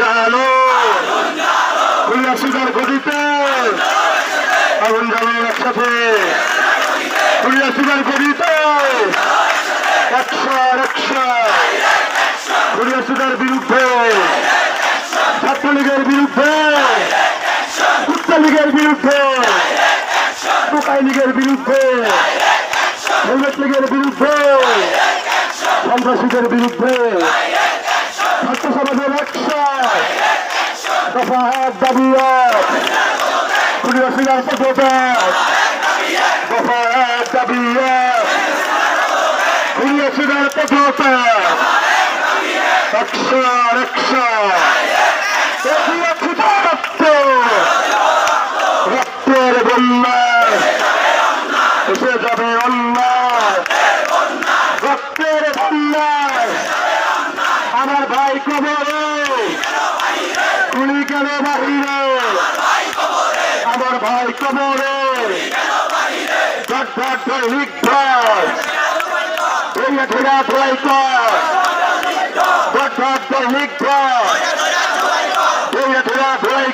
জালো খুলনা সুগার গদিতে আগুন জ্বালো একসাথে। খুলনা সুগার গদিতে একশো একশো। খুলনা সুগার বিরুদ্ধে। ছাত্রলীগের বিরুদ্ধে। উত্তর লীগের বিরুদ্ধে। টোকাই লীগের বিরুদ্ধে। হেলমেট লীগের বিরুদ্ধে। সন্ত্রাসীদের বিরুদ্ধে। ছাত্র সমাজের দফা এক দাবি এক। দফা এক দাবি এক। পদ্ধতি একশো একশো। রক্ত রক্তের বন্যায় এসে যাবে অন্যায়। রক্তের বন্যায় আমার ভাই কবরে। গুলি কেন বাহিরে? আমার ভাই কবরে। লিখ ঘট এই ঘেরা ভয় লিখ ঘট এই ঘেরা ভয়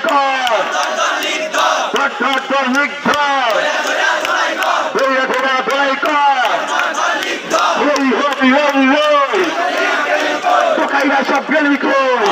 ঘট লিখ ঘট এই ভয় কর। হই হই। Light us up really.